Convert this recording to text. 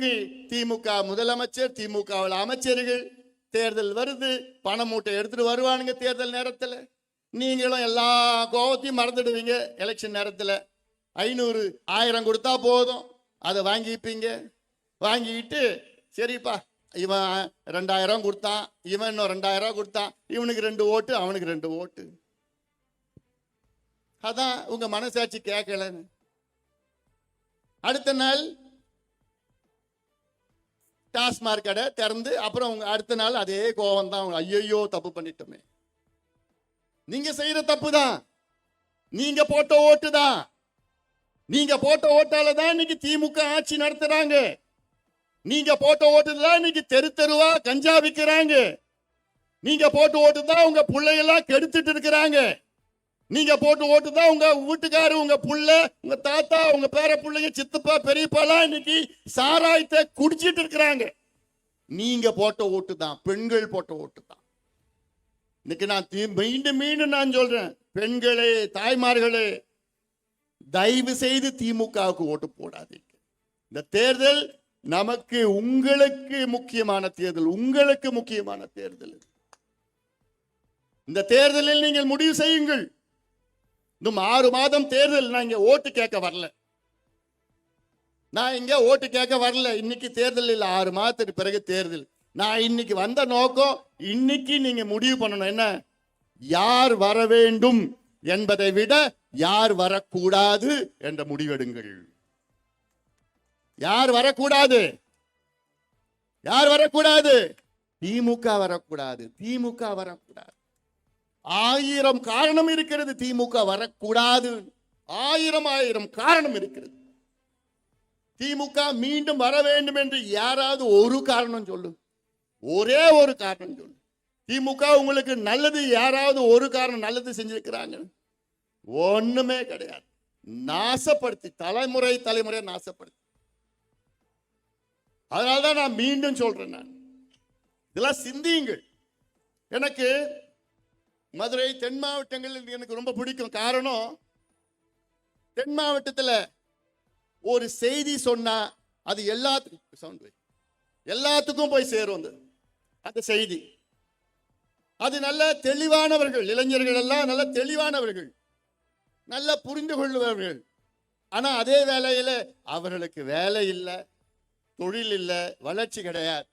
திமுக முதலமைச்சர் திமுகவில் அமைச்சர்கள் தேர்தல் வருது பண மூட்டை எடுத்துட்டு வருவானுங்க தேர்தல் நேரத்துல. நீங்களும் எல்லா கோபத்தையும் மறந்துடுவீங்க. எலெக்ஷன் நேரத்துல ஐநூறு ஆயிரம் கொடுத்தா போதும். அதை வாங்கிப்பீங்க. வாங்கிட்டு சரிப்பா இவன் ரெண்டாயிரம் கொடுத்தான் இவன் இன்னும் ரெண்டாயிரம் கொடுத்தான். இவனுக்கு ரெண்டு ஓட்டு அவனுக்கு ரெண்டு ஓட்டு. அதான் உங்க மனசாட்சி கேட்கலன்னு. அடுத்த நாள் டாஸ்மார்க் கடை திறந்து அப்புறம் அவங்க அடுத்த நாள் அதே கோவம் தான் ஐயோ தப்பு பண்ணிட்டோமே. நீங்க செய்யற தப்பு தான் நீங்க போட்ட ஓட்டு தான் நீங்க போட்ட ஓட்டால தான் இன்னைக்கு திமுக ஆட்சி நடத்துறாங்க. நீங்க போட்ட ஓட்டு தான் இன்னைக்கு தெரு தெருவா கஞ்சா விற்கிறாங்க நீங்க போட்டு ஓட்டு தான் உங்க பிள்ளையெல்லாம் கெடுத்துட்டு இருக்கிறாங்க. நீங்க போட்டு ஓட்டு தான் உங்க வீட்டுக்காரு உங்க புள்ள உங்க தாத்தா உங்க பேர பிள்ளைங்க சித்தப்பா பெரியப்பாலாம் இன்னைக்கு சாராயத்தை குடிச்சிட்டு இருக்கிறாங்க. நீங்க போட்ட ஓட்டு தான் பெண்கள் போட்ட ஓட்டு தான் இன்னைக்கு நான் மீண்டும் மீண்டும் நான் சொல்றேன் பெண்களே தாய்மார்களே தயவு செய்து திமுகவுக்கு ஓட்டு போடாதீங்க. இந்த தேர்தல் நமக்கு உங்களுக்கு முக்கியமான தேர்தல் உங்களுக்கு முக்கியமான தேர்தல் இந்த தேர்தலில் நீங்கள் முடிவு செய்யுங்கள். இன்னும் ஆறு மாதம் தேர்தல். நான் இங்க ஓட்டு கேட்க வரல. நான் இங்க ஓட்டு கேட்க வரல. இன்னைக்கு தேர்தல் இல்லை. ஆறு மாதத்துக்கு பிறகு தேர்தல். நான் இன்னைக்கு வந்த நோக்கம் இன்னைக்கு நீங்க முடிவு பண்ணணும். என்ன? யார் வர வேண்டும் என்பதை விட யார் வரக்கூடாது என்ற முடிவெடுங்கள். யார் வரக்கூடாது? யார் வரக்கூடாது? திமுக வரக்கூடாது. திமுக வரக்கூடாது. ஆயிரம் காரணம் இருக்கிறது. திமுக வரக்கூடாது. ஆயிரம் ஆயிரம் காரணம் இருக்கிறது. திமுக மீண்டும் வர வேண்டும் என்று யாராவது ஒரு காரணம் சொல்லு. ஒரே ஒரு காரணம் சொல்லு. திமுக உங்களுக்கு நல்லது யாராவது ஒரு காரணம் நல்லது செஞ்சிருக்கிறாங்க. ஒண்ணுமே கிடையாது. நாசப்படுத்தி தலைமுறை தலைமுறை நாசப்படுத்தி. அதனால்தான் நான் மீண்டும் சொல்றேன் நான். இதெல்லாம் சிந்தியுங்கள். எனக்கு மதுரை தென் மாவட்டங்கள் எனக்கு ரொம்ப பிடிக்கும். காரணம் தென் மாவட்டத்தில் ஒரு செய்தி சொன்னா அது எல்லாத்துக்கும் சவுண்ட் எல்லாத்துக்கும் போய் சேரும் அது. அந்த செய்தி. அது நல்ல தெளிவானவர்கள் இளைஞர்கள் எல்லாம் நல்ல தெளிவானவர்கள். நல்ல புரிந்து கொள்ளுபவர்கள். ஆனால் அதே வேலையில் அவர்களுக்கு வேலை இல்லை தொழில் இல்லை வளர்ச்சி கிடையாது.